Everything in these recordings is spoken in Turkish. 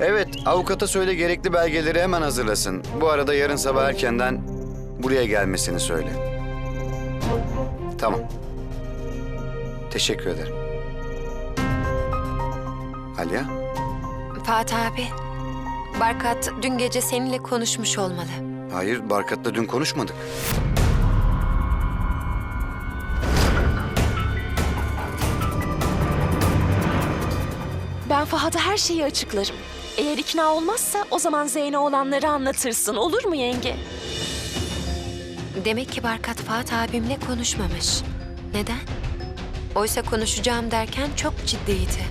Evet, avukata söyle gerekli belgeleri hemen hazırlasın. Bu arada yarın sabah erkenden buraya gelmesini söyle. Tamam. Teşekkür ederim. Alya, Fatih abi, Barkat dün gece seninle konuşmuş olmalı. hayır Barkat'la dün konuşmadık. Ben Fahat'a her şeyi açıklarım. Eğer ikna olmazsa o zaman Zeyn'e olanları anlatırsın. Olur mu yenge? Demek ki Barkat Fatih abimle konuşmamış. Neden? Oysa konuşacağım derken çok ciddiydi.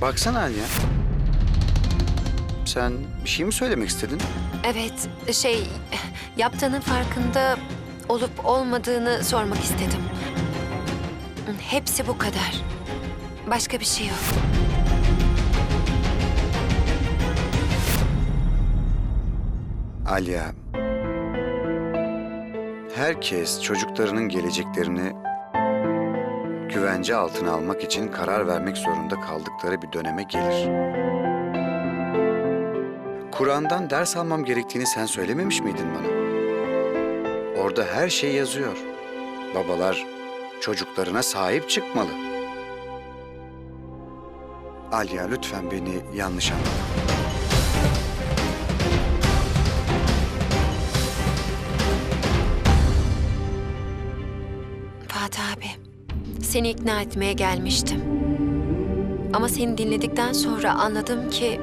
Baksana Alya. Sen bir şey mi söylemek istedin? Evet, şey, yaptığının farkında olup olmadığını sormak istedim. Hepsi bu kadar. Başka bir şey yok. Alya, herkes çocuklarının geleceklerini güvence altına almak için karar vermek zorunda kaldıkları bir döneme gelir. Kur'an'dan ders almam gerektiğini sen söylememiş miydin bana? Orada her şey yazıyor. Babalar çocuklarına sahip çıkmalı. Alya lütfen beni yanlış anlama. Fatih abi, seni ikna etmeye gelmiştim. Ama seni dinledikten sonra anladım ki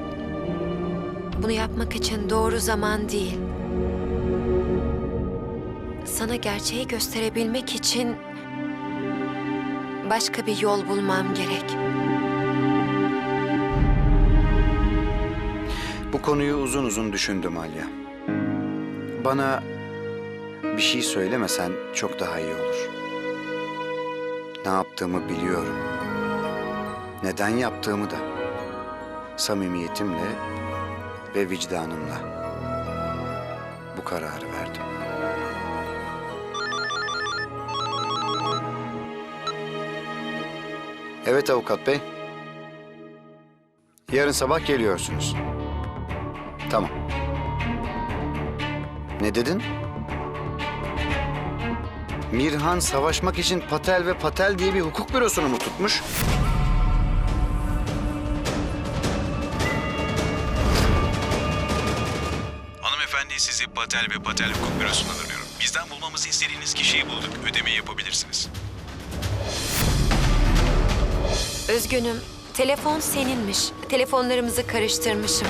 bunu yapmak için doğru zaman değil. Sana gerçeği gösterebilmek için başka bir yol bulmam gerek. Bu konuyu uzun uzun düşündüm Alya. Bana bir şey söylemesen çok daha iyi olur. Ne yaptığımı biliyorum. Neden yaptığımı da. Samimiyetimle ve vicdanımla bu kararı verdim. Evet avukat bey. Yarın sabah geliyorsunuz. Tamam. Ne dedin? Mirhan savaşmak için Patel ve Patel diye bir hukuk bürosunu mu tutmuş? Hanımefendi sizi Patel ve Patel Hukuk Bürosu'ndan arıyorum. Bizden bulmamızı istediğiniz kişiyi bulduk. Ödemeyi yapabilirsiniz. Üzgünüm, telefon seninmiş. Telefonlarımızı karıştırmışım.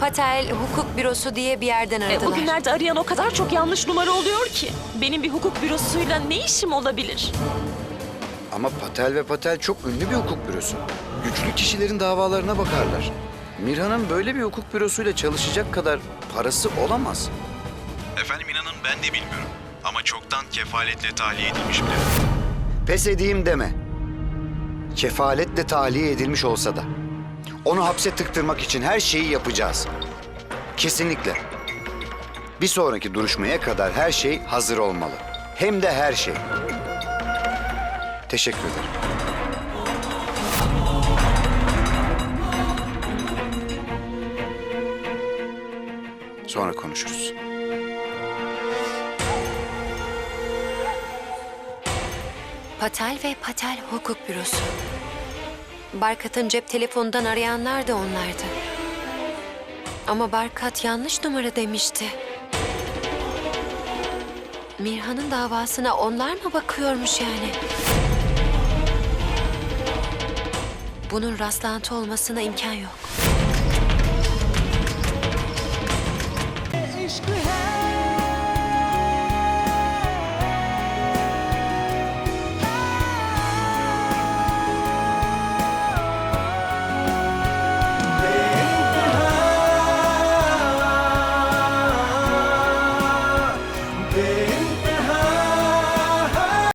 Patel Hukuk Bürosu diye bir yerden E, aradılar. bugünlerde arayan o kadar çok yanlış numara oluyor ki. Benim bir hukuk bürosuyla ne işim olabilir? Ama Patel ve Patel çok ünlü bir hukuk bürosu. Güçlü kişilerin davalarına bakarlar. Mirhan'ın böyle bir hukuk bürosuyla çalışacak kadar parası olamaz. Efendim inanın ben de bilmiyorum. Ama çoktan kefaletle tahliye edilmiş bile. Pes edeyim deme. Kefaletle tahliye edilmiş olsa da. Onu hapse tıktırmak için her şeyi yapacağız. Kesinlikle. Bir sonraki duruşmaya kadar her şey hazır olmalı. Hem de her şey. Teşekkür ederim. Sonra konuşuruz. Patel ve Patel Hukuk Bürosu. Barkat'ın cep telefonundan arayanlar da onlardı. Ama Barkat yanlış numara demişti. Mirhan'ın davasına onlar mı bakıyormuş yani? Bunun rastlantı olmasına imkan yok.